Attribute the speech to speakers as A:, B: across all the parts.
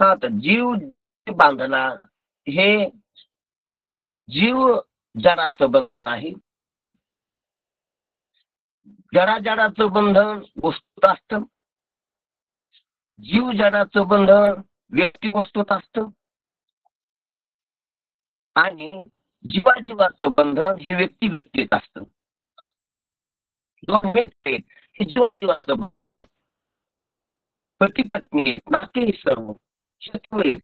A: हा तर जीव बांधला हे जीव जडाचं बंधन आहे. जरा जडाचं बंधन वस्तूत असतं. जीव जडाचं बंधन व्यक्ती वस्तूत असत. आणि जीवा जीवाचं बंधन हे व्यक्ती व्यक्तीत असत. दोन व्यक्ती हे जीव जीवाचं बंधन. पती पत्नी नाते सर्व. शत्रू आहेत.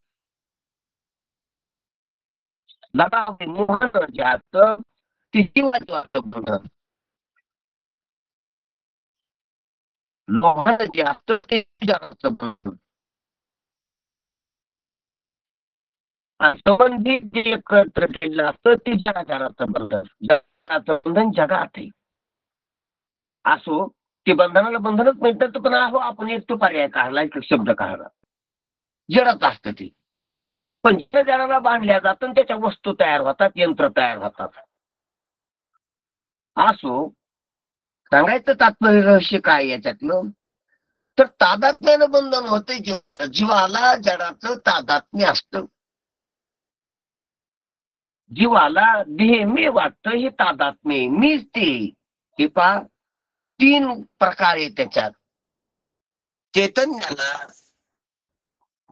A: लगाव मोहन जे असतं ते जीवाजीवाचं मोहन लोहन जे असतं ते जगाचं म्हणून संबंधित जे एकत्र केलेलं असतं ते जगाचं बंधन? जगाचं बंधन जगात आहे. असो ते बंधनाला बंधनच म्हणतात पण अहो आपण एक तो पर्याय काढला एक शब्द काढला. जडच असतं ते. पण जडाला बांधल्या जातं त्याच्या वस्तू तयार होतात यंत्र तयार होतात. असो सांगायचं तात्पर्य रहस्य काय याच्यातलं? तर तादात्म्यानं बंधन होते. जीव जीवाला जडाचं तादात्म्य असत. जीवाला देह मी हे तादात्म्य मीच ते हे पा तीन प्रकार आहे त्याच्यात. चैतन्याला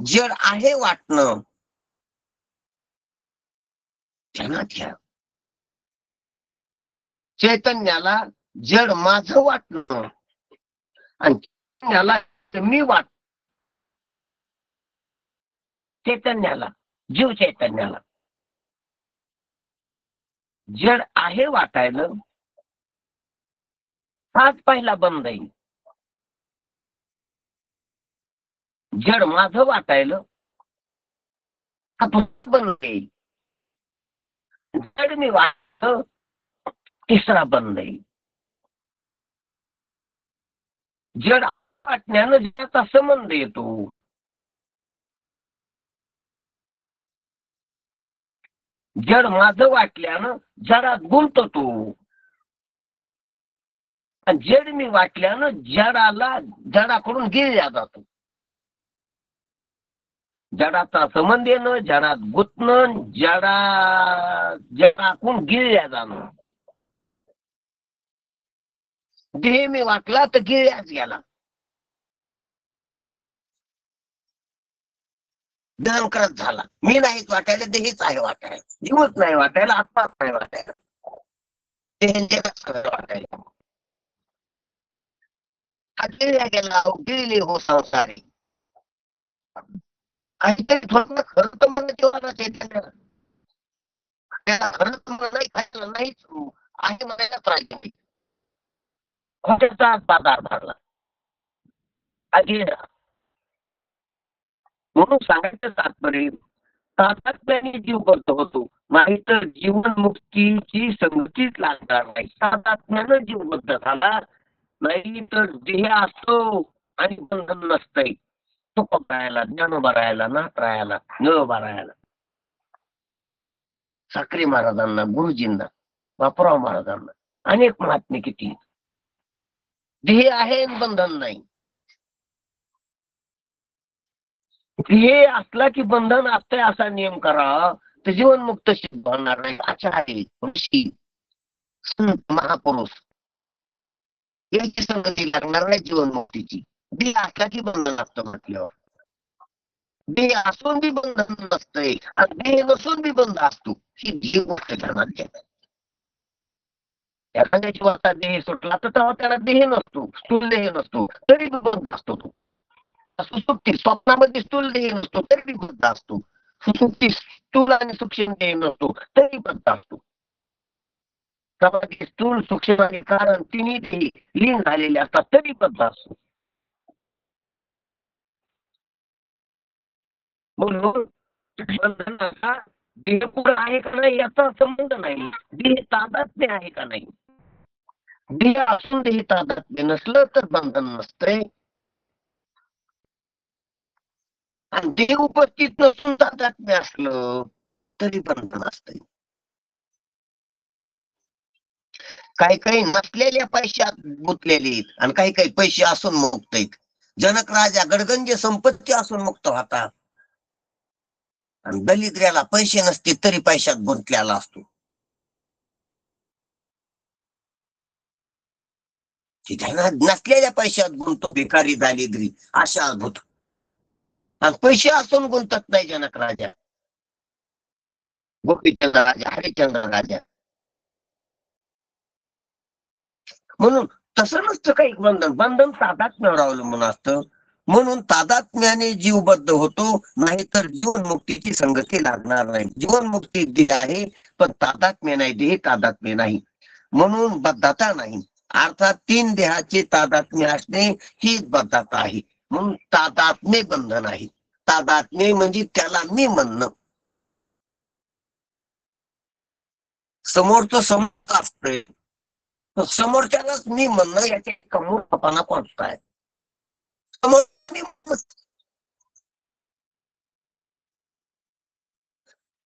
A: जड आहे वाटणं. त्यांना घ्या. चैतन्याला जड माझं वाटणं. आणि चैतन्याला मी वाट. चैतन्याला जीव चैतन्याला. जड आहे वाटायला. हाच पहिला बंद येईल जड माझं वाटायला. हा बंद येईल. जड मी वाटत तिसरा बंद येईल. जड वाटण्यानं ज्याचा संबंध येतो. जड माझं वाटल्यानं जडात गुंततो आणि जड मी वाटल्यानं जडाला जडाकडून गिरल्या जातो. जडाचा संबंध येणं जडात गुंतणं जडा जडाकून गिळल्या जाणं. देह मी वाटला तर गिळल्याच गेला. दहन करत झाला. मी नाहीच वाटायला देहीच आहे वाटायला. जीवच नाही वाटायला आत्माच नाही वाटायला. वाटायला. हा गिळल्या गेला हो गिळले हो संसारी. काहीतरी थोडं खरं तर म्हणणं किंवा चैतन्य त्याला खरं तर म्हणणं नाही खायचं नाहीच आहे म्हणायला पाहिजे. खोट्याचा बाजार भरला. आधी म्हणून सांगायचं तात्पर्य सातत्याने जीव करतो होतो. नाहीतर जीवन मुक्तीची संगतीच लागणार नाही. तात्म्यानं जीव बद्ध झाला नाही तर देह असतो आणि बंधन नसतंय. तुक राहायला ज्ञान उभा राहायला नात राहायला न उभा राहायला साखरे महाराजांना गुरुजींना बापूराव महाराजांना अनेक महात्मे किती ध्येय आहे बंधन नाही ध्येय असला की बंधन असतंय असा नियम करा तर जीवनमुक्त सिद्ध होणार नाही आचार्य ऋषी संत महापुरुष याची संगती लागणार नाही जीवनमुक्तीची बी असला की बंधन असतं म्हटल्यावर. बी असून बी बंधन नसतंय. आणि बी नसून बी बंध असतो. ही जीवमुक्त ध्यानात त्या सांगायची जीवाचा देह सुटला तर तेव्हा त्याला देह नसतो. स्थूल देह नसतो. तरी बी बंध असतो तो. सुसुप्ती स्वप्नामध्ये स्थूल देह नसतो. तरी बी बद्ध असतो. सुसुप्ती स्थूल आणि सूक्ष्म देह नसतो. तरी बद्ध असतो. समाधी स्थूल सूक्ष्म आणि कारण तिन्ही देह लीन झालेले असतात. तरी बद्ध असतो. म्हणून बंधन देह पुढे आहे का नाही याचा संबंध नाही. देह तादात्म्य आहे का नाही? देह असून देह तादात्म्य नसलं तर बंधन नसतंय. आणि देह उपस्थित नसून तादात्म्य असलं तरी बंधन असतंय. काही काही नसलेल्या पैशात गुंतलेले आहेत आणि काही काही पैसे असून मुक्त आहेत. जनक राजा गडगंज संपत्ती असून मुक्त होतात. आणि दलिद्र्याला पैसे नसते तरी पैशात गुंतलेला असतो. त्यांना नसलेल्या पैशात गुंतो भिकारी दारिद्री अशा अद्भुत. आणि पैसे असून गुंतत नाही जनक राजा. गोपीचंद्र राजा हरिचंद्र राजा. म्हणून तसं नसतं काही बंधन. बंधन तादात्म्यावर अवलंबून असतं. म्हणून तादात्म्याने जीवबद्ध होतो नाहीतर जीवनमुक्तीची संगती लागणार नाही. जीवनमुक्ती देह आहे पण तादात्म्य नाही देह तादात्म्य नाही. म्हणून बद्धता नाही. अर्थात तीन देहाचे तादात्म्य असणे हीच बद्धता आहे. म्हणून तादात्म्य बंधन आहे. तादात्म्य म्हणजे त्याला मी म्हणणं. समोरचं समोर असतंय. समोरच्यालाच मी म्हणणं याचे एका मूर्खपणा समोर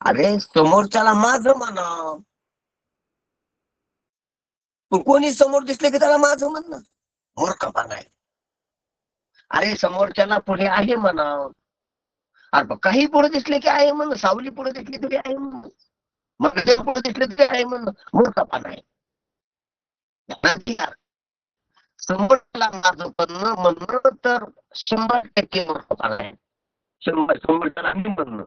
A: अरे समोरच्याला माझं म्हणा. तू कोणी समोर दिसले की त्याला माझं म्हणणं मूर्खपणा आहे. अरे समोरच्याला पुढे आहे म्हणा. अरे पण काही पुढे दिसले की आहे म्हण सावली पुढे दिसली तरी आहे म्हण मग ते पुढे दिसले तरी आहे म्हण मूर्खपणा आहे. नक्की माझं म्हणणं म्हणणं तर शंभर टक्के मूर्खपणा आहे शंभर शंभरच्याला आम्ही म्हणणं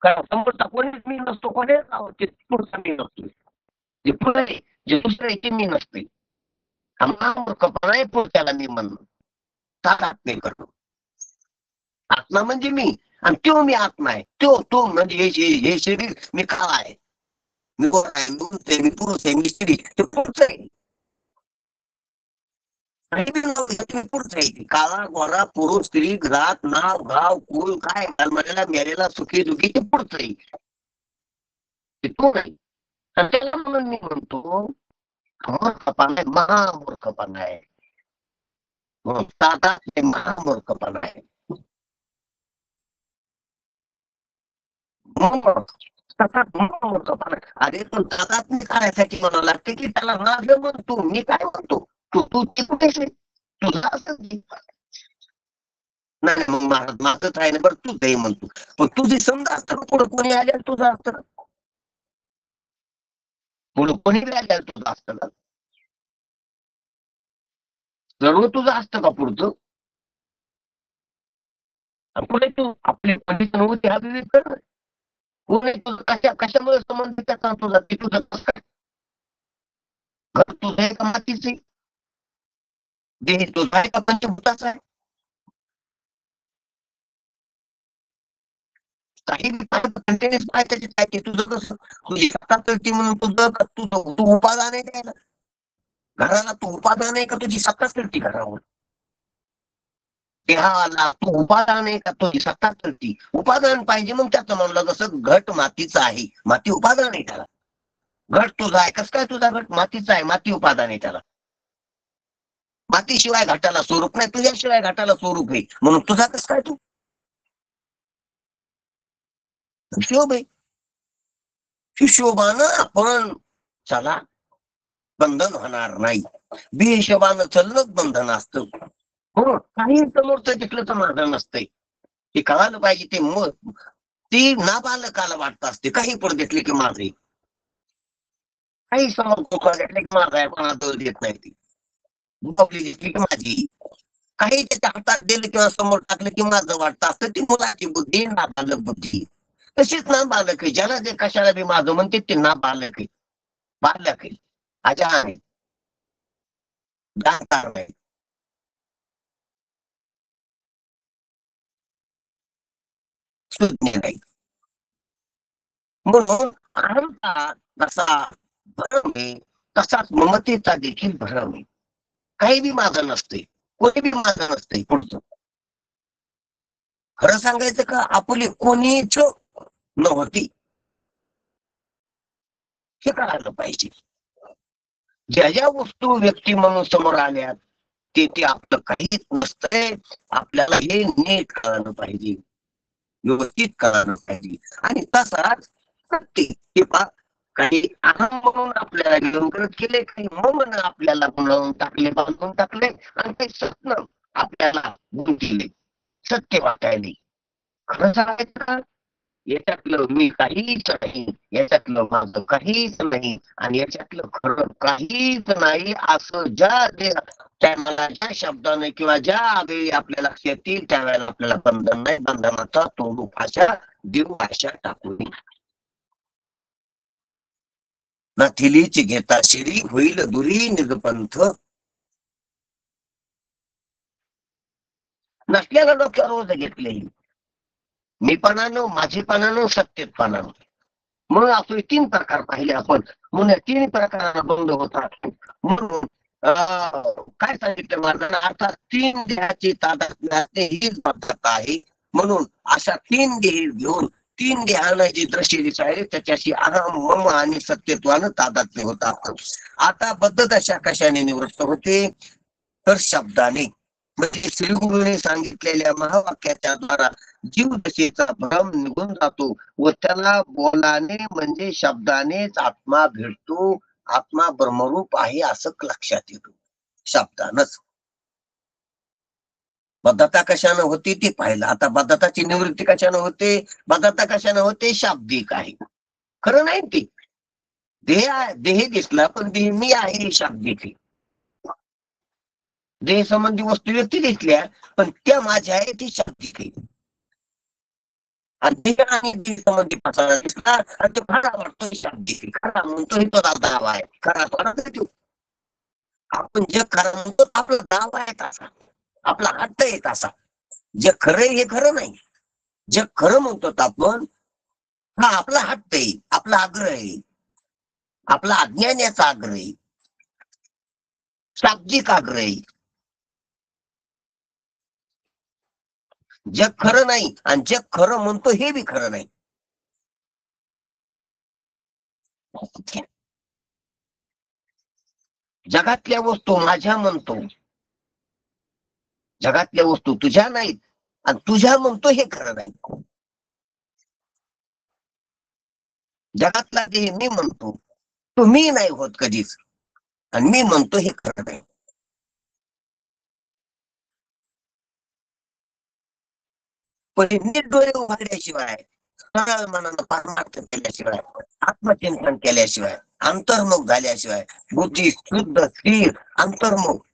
A: कारण समोरचा कोणीच मी नसतो कोणीच आवडते पुढचा मी नसतो जे पुढे जे दुसरं ते मी नसते आम्हाला महामूर्खपणा आहे पुढच्याला मी म्हणणं ताकात आत्मे करतो. आत्मा म्हणजे मी. आणि तो मी आत्मा आहे. तो तो म्हणजे हे हे- शरीर मी काळा आहे. मी गोरा आहे मी पुरुष आहे मी स्त्री ते पुढचं आहे आणि मी नाव घेतो, मी पुढचं आहे ते. काळा गोरा पुरुष स्त्री घरात नाव गाव कुल काय मरेला मेलेला सुखी दुखी ते पुढचं आहे. नाही त्याला म्हणून मी म्हणतो मूर्खपणा आहे महामूर्खपणा आहे. म्हणून साधा हे महामूर्खपणा आहे. म्हणून अरे पण दादात मी करायसाठी म्हणावं लागते की त्याला माझं म्हणतो मी काय म्हणतो? तू तू ती तुझं नाही? मग माझंच आहे ना बरं तू काही म्हणतो. पण तुझी समजा असतं का पुढं कोणी आल्यावर तुझं असतं का पुढं कोणी बी तुझं असतं ना सर्व तुझं असतं का पुढचं? आणि पुढे तू आपली कंडिशन होती हा विविध कर ना. पुढे तुझं कशा कशामुळे संबंधित त्याचा तुझा ते तुझं कसं घर तुझं आहे का मातीचे? देह तुझा आहे. का पंचभूताचा आहे काही काय ते तुझं कसं तुझी सत्ता कळती म्हणून तुझं तुझं तू उपादान आहे घराला तू उपादान आहे का तुझी सत्ता कळती घरावर? देहाला तू उपादान आहे का तुझी सत्ता कळती उपादान पाहिजे मग त्याचं म्हणलं जसं घट मातीचा आहे. माती उपादान आहे त्याला. घट तुझा आहे. कसं काय तुझा घट मातीचा आहे? माती उपादान आहे त्याला. मातीशिवाय घाटाला स्वरूप नाही तुझ्याशिवाय घाटाला स्वरूप आहे म्हणून तुझा कसं काय तू? शोभ आहे हिशोबानं आपण चला बंधन होणार नाही. बेहिशोबानं चाललंच बंधन असतं. हो काही समोरचं तिथलं समाधान नसतंय. ते कळालं पाहिजे ते मग ती नाबालकाला वाटत असते. काही पण घेतले की माझे काही समोर घेतले की माझा आहे कोणा दोष देत नाही ती. घेतली माझी काही त्याच्या हातात दिलं किंवा समोर टाकलं की माझं वाटतं असतं ती मुलाची बुद्धी ना बालक बुद्धी. तशीच ना बालक आहे. ज्याला जे कशाला बी माझं म्हणते ते ना बालक आहे. बालक आहे. अजान आहे. जाणकार नाही सुज्ञ नाही. म्हणून अहंता जसा भरम आहे तसाच ममतेचा देखील भरम आहे. काही बी माझं नसते. कोणी बी माझं नसते पुढचं. खरं सांगायचं का आपली कोणीच नव्हती. हे कळालं पाहिजे. ज्या ज्या वस्तू व्यक्ती म्हणून समोर आल्या ते ते आपलं काहीच नसतंय. आपल्याला हे नीट कळालं पाहिजे. व्यवस्थित कळालं पाहिजे. आणि तसाच प्रत्येक हे काही अहम म्हणून आपल्याला घेऊन केले काही मन आपल्याला बनवून टाकले बांधून टाकले आणि काही स्वप्न आपल्याला गुण दिले. सत्य वाटायले. खरं सांगायचं का? याच्यातलं मी काहीच नाही याच्यातलं माझं काहीच नाही आणि याच्यातलं खरं काहीच नाही असं ज्या त्या टायमाला ज्या शब्दाने किंवा ज्या वेळी आपल्या येतील त्यावेळेला आपल्याला बंधन नाही बंधनाचा तोंड भाषा देव भाषा टाकून. नथिलीची घेता शिरी होईल दुरी निजपंथ नसल्याला डोक्यावर रोज घेतले मी पानानं माझी पानानं सत्तेत पानानं म्हणून आपले तीन प्रकार पाहिले आपण. म्हणून तीन प्रकाराला बंद होतात. म्हणून काय सांगितलं महाराजांना अर्थात तीन देहाची तादात्म्य हीच पद्धत आहे. म्हणून अशा तीन देह घेऊन तीन ज्ञान जी दृष्टी आहे त्याच्याशी अहम मम आणि सत्यत्वानं तादात्म्य होतात आता बद्धदशा कशाने निवृत्त होते? तर शब्दाने. म्हणजे श्रीगुरूने सांगितलेल्या महावाक्याच्या द्वारा जीव दशेचा भ्रम निघून जातो व त्याला बोलाने म्हणजे शब्दानेच आत्मा भेटतो आत्मा ब्रह्मरूप आहे असं लक्षात येतो. शब्दानच. बद्धता कशानं होती ते पाहिलं. आता बद्धताची निवृत्ती कशानं होते? बद्धता कशानं होते? शाब्दिक आहे. खरं नाही ते. देह देह दिसला पण देह मी आहे शाब्दिक आहे. देह संबंधी वस्तू व्यक्ती दिसल्या पण त्या माझ्या आहे ती शाब्दिक आहे. आणि देह आणि देह संबंधी पसारा दिसला आणि तो खरा वाटतो शाब्दिक खरा म्हणतोय तो दावा आहे. खरा तो. आपण जे खरा म्हणतो आपला दावा आहे तसा. आपला हट्ट आहे तसा जे खरं आहे हे खरं नाही. जे खरं म्हणतो आपण हा आपला हट्ट आहे आपला आग्रह आहे. आपला अज्ञानाचा आग्रह आहे. शाब्दिक आग्रह आहे. जग खरं नाही आणि जग खरं म्हणतो हे बी खरं नाही. जगातल्या वस्तू माझ्या म्हणतो. जगातल्या वस्तू तुझ्या नाहीत. आणि तुझ्या म्हणतो हे खरं नाही. जगातला देह मी म्हणतो तो मी नाही होत कधीच. आणि मी म्हणतो हे खरं नाही. पण नीट डोळे उघडल्याशिवाय सरळ मनानं परमार्थ केल्याशिवाय आत्मचिंतन केल्याशिवाय अंतर्मुख झाल्याशिवाय बुद्धी शुद्ध स्थिर अंतर्मुख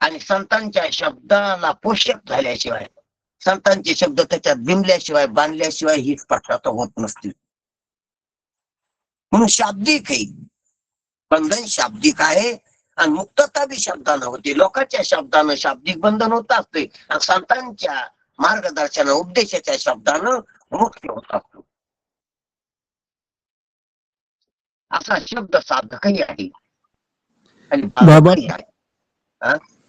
A: आणि संतांच्या शब्दाला पोषक झाल्याशिवाय संतांचे शब्द त्याच्यात बिंबल्याशिवाय बांधल्याशिवाय ही स्पष्टता होत नसतील म्हणून शाब्दिक आहे. बंधन शाब्दिक आहे आणि मुक्तता बी शब्दानं होते. लोकांच्या शब्दानं शाब्दिक बंधन होत असते आणि संतांच्या मार्गदर्शन उपदेशाच्या शब्दानं मुक्त होत असतो. असा शब्द साधकही आहे. आणि
B: बाबा-
A: आहे.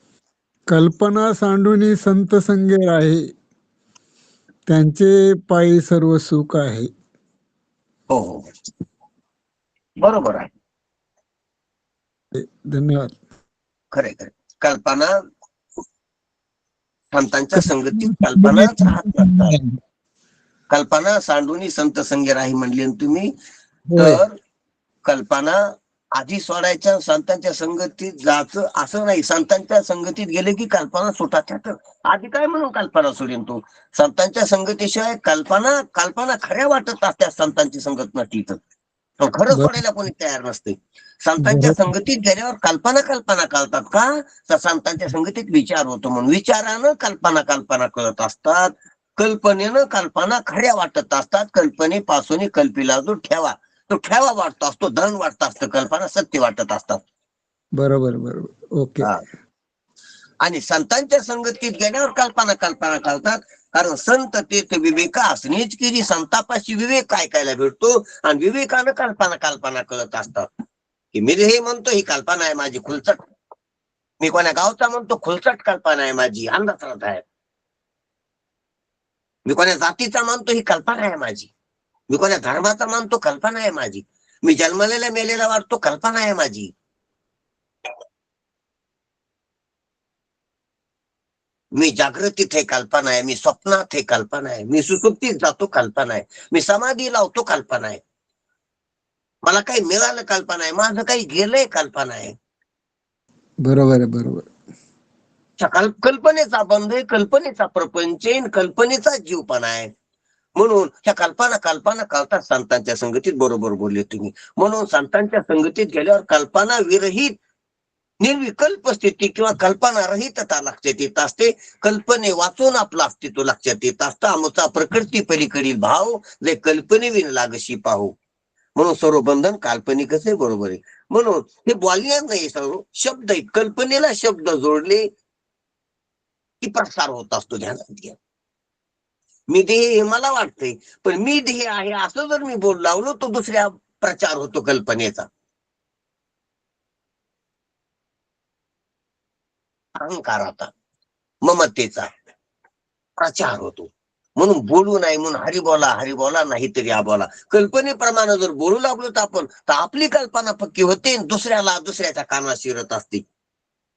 B: कल्पना सांडूनी संत संगे आहे. त्यांचे पायी सर्व सुख आहे.
A: हो हो. बरोबर आहे.
B: धन्यवाद.
A: खरे खरे कल्पना संतांच्या संगतीत कल्पनाच राहत नसतात. कल्पना सांडूनी संत संगे राही म्हणले तुम्ही. तर कल्पना आधी सोडायच्या संतांच्या संगतीत जायचं असं नाही. संतांच्या संगतीत गेले की कल्पना सुटाच्या आधी काय म्हणून कल्पना सोडेन तू? संतांच्या संगतीशिवाय कल्पना कल्पना खऱ्या वाटत असत्या संतांची संगत नसली तर खरं. सोडायला कोणी तयार नसते. संतांच्या. संगतीत गेल्यावर कल्पना कल्पना कळतात का? तर संतांच्या संगतीत विचार होतो म्हणून. विचारानं कल्पना कल्पना कळत असतात. कल्पनेनं कल्पना खऱ्या वाटत असतात. कल्पनेपासून कल्पीला जो ठेवा. तो ठेवा वाटतो असतो धन वाटत असतं कल्पना सत्य वाटत असतात.
B: बरोबर बरोबर. ओके.
A: आणि संतांच्या संगतीत गेल्यावर कल्पना कल्पना करतात. कारण संत तेथ विवेका असणेच की संतापाशी विवेक ऐकायला भेटतो आणि विवेकानं कल्पना कल्पना कळत असतात. की मी हे म्हणतो ही कल्पना आहे माझी खुलचट. मी कोण्या गावचा म्हणतो खुलचट कल्पना आहे माझी अंधश्रद्धा आहे. मी कोण्या जातीचा मानतो ही कल्पना आहे माझी. मी कोण्या धर्माचा मानतो कल्पना आहे माझी. मी जन्मलेला मेलेला वाटतो कल्पना आहे माझी. मी जागृतीत हे कल्पना आहे मी स्वप्नात हे कल्पना आहे मी सुसुप्तीत जातो कल्पना आहे मी समाधी लावतो कल्पना आहे. मला काही मिळालं कल्पना आहे माझं काही गेलंय कल्पना आहे.
B: बरोबर आहे बरोबर.
A: कल्पनेचा बंध आहे कल्पनेचा प्रपंच कल्पनेचा जीवपणा आहे. म्हणून ह्या कल्पना कल्पना कळतात संतांच्या संगतीत बरोबर बोलले तुम्ही. म्हणून संतांच्या संगतीत गेल्यावर कल्पना विरहित निर्विकल्प स्थिती किंवा कल्पना रहितता लक्षात येत असते. कल्पने वाचून आपलं अस्तित्व लक्षात येत असतं. आमचा प्रकृती पलीकडील भाव जे कल्पनेविन लागशी पाहू. म्हणून सर्व बंधन काल्पनिकच आहे बरोबर आहे. म्हणून हे बोलण्यात नाही सर्व शब्द आहे कल्पनेला शब्द जोडले की प्रसार होत असतो ध्यानात घ्या. मी ध्येय हे मला वाटतंय. पण मी ध्येय आहे असं जर मी बोल लावलो तो दुसऱ्या प्रचार होतो कल्पनेचा. अहंकाराचा ममतेचा प्रचार होतो. म्हणून बोलू नाही म्हणून हरी बोला हरी बोला नाही तरी बोला. कल्पनेप्रमाणे जर बोलू लागलो तर आपण तर आपली कल्पना पक्की होते दुसऱ्याला दुसऱ्याच्या कानात शिरत असते.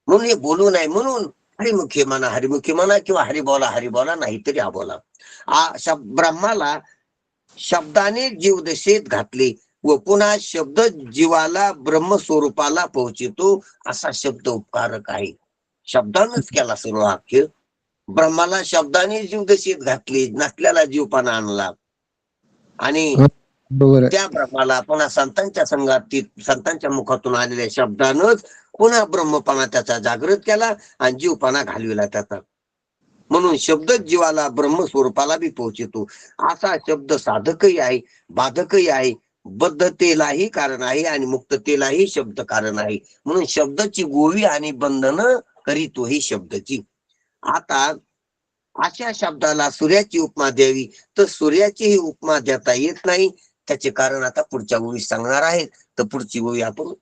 A: म्हणून हे बोलू नाही म्हणून हरिमुखी म्हणा हरिमुखी म्हणा किंवा हरी बोला हरी बोला नाही तरी बोला. आ ब्रह्माला शब्दाने जीवदशेत घातले व पुन्हा शब्द जीवाला ब्रह्मस्वरूपाला पोहोचितो असा शब्द उपकारक आहे. शब्दानच केला सर्व अखेर. ब्रह्माला शब्दाने जीवदशेत घातली नसल्याला जीवपणा आणला. आणि त्या ब्रह्माला पुन्हा संतांच्या संघातील संतांच्या मुखातून आलेल्या शब्दानच पुन्हा ब्रह्मपणा त्याचा जागृत केला आणि जीवपणा घालविला त्याचा. म्हणून शब्द जीवाला ब्रह्मस्वरूपाला बी पोहोचतो. असा शब्द साधकही आहे बाधकही आहे बद्धतेलाही कारण आहे आणि मुक्ततेलाही शब्द कारण आहे. म्हणून शब्दाची गोवी आणि बंधन करीतो ही शब्दची. आता अशा शब्दाला सूर्याची उपमा द्यावी तर सूर्याचीही उपमा देता येत नाही. त्याचे कारण आता पुढच्या ओळी सांगणार आहे तर पुढची गोळी आपण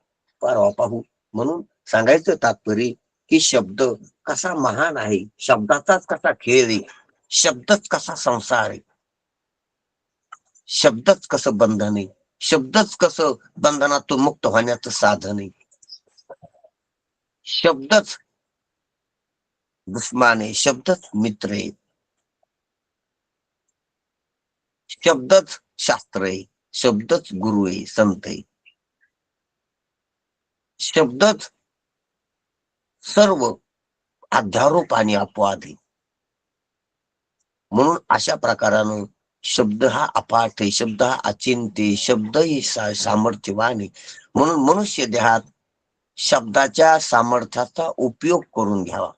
A: परवा पाहू. म्हणून सांगायचं तात्पर्य की शब्द कसा महान आहे शब्दाचाच कसा खेळ आहे शब्दच कसा संसार आहे शब्दच कसं बंधन आहे शब्दच कसं बंधनातून मुक्त होण्याचं साधन आहे. शब्दच दुश्मान आहे शब्दच मित्र आहे. शब्दच शास्त्र आहे. शब्दच गुरु आहे संत आहे. शब्दच सर्व अध्यारोप आणि अपवाद आहे. म्हणून अशा प्रकारानं शब्द हा अपाठ आहे शब्द हा अचिंत्य शब्द ही सा- सामर्थ्यवान आहे. म्हणून मनुष्य देहात शब्दाच्या सामर्थ्याचा उपयोग करून घ्यावा.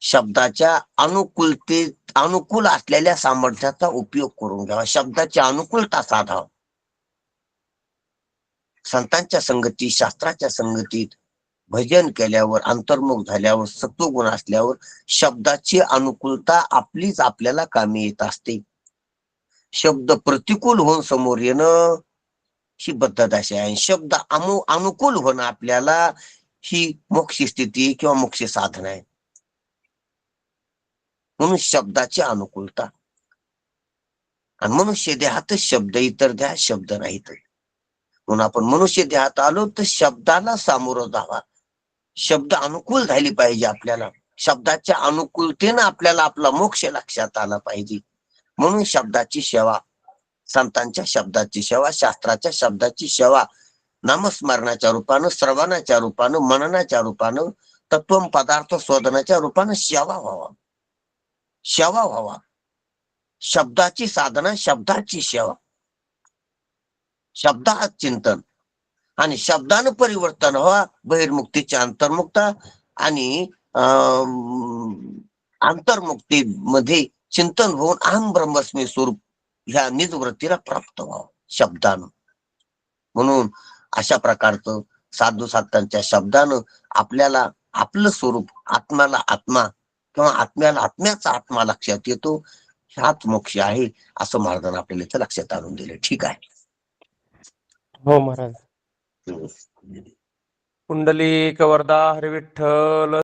A: शब्दाच्या अनुकूलते अनुकूल असलेल्या सामर्थ्याचा उपयोग करून घ्यावा. शब्दाची अनुकूलता साधावा. संतांच्या संगतीत शास्त्राच्या संगतीत भजन केल्यावर अंतर्मुख झाल्यावर सत्वगुण असल्यावर शब्दाची अनुकूलता आपलीच आपल्याला कामी येत असते. शब्द प्रतिकूल होऊन समोर येणं ही बद्धदशा आहे. शब्द अनु अनुकूल होणं आपल्याला ही मोक्ष स्थिती किंवा मोक्ष साधन आहे. म्हणून शब्दाची अनुकूलता. आणि मनुष्य देहातच शब्द इतर देहात शब्द नाहीत. म्हणून आपण मनुष्य देहात आलो तर शब्दाला सामोरं जावा. शब्द अनुकूल झाली पाहिजे आपल्याला. शब्दाच्या अनुकूलतेनं आपल्याला आपला मोक्ष लक्षात आला पाहिजे. म्हणून शब्दाची सेवा संतांच्या शब्दाची सेवा शास्त्राच्या शब्दाची सेवा नामस्मरणाच्या रूपानं श्रवणाच्या रूपानं मननाच्या रूपानं तत्व पदार्थ शोधनाच्या रूपानं सेवा व्हावा. सेवा व्हावा. शब्दाची साधना शब्दाची सेवा. शब्दात चिंतन आणि शब्दानं परिवर्तन व्हा बहिर्मुक्तीची अंतर्मुक्ता आणि अं, अंतर्मुक्तीमध्ये चिंतन होऊन अहम ब्रह्मस्मी स्वरूप ह्या निजवृत्तीला प्राप्त व्हावं शब्दानं. म्हणून अशा प्रकारचं साधू संतांच्या शब्दानं आपल्याला आपलं स्वरूप आत्म्याला आत्मा किंवा आत्म्याला आत्म्याचा आत्मा लक्षात येतो ह्याच मोक्ष आहे असं महाराजांना आपल्याला इथं लक्षात आणून दिलं. ठीक आहे.
C: हो महाराज. कुंडली कवरदा हरिविठ्ठल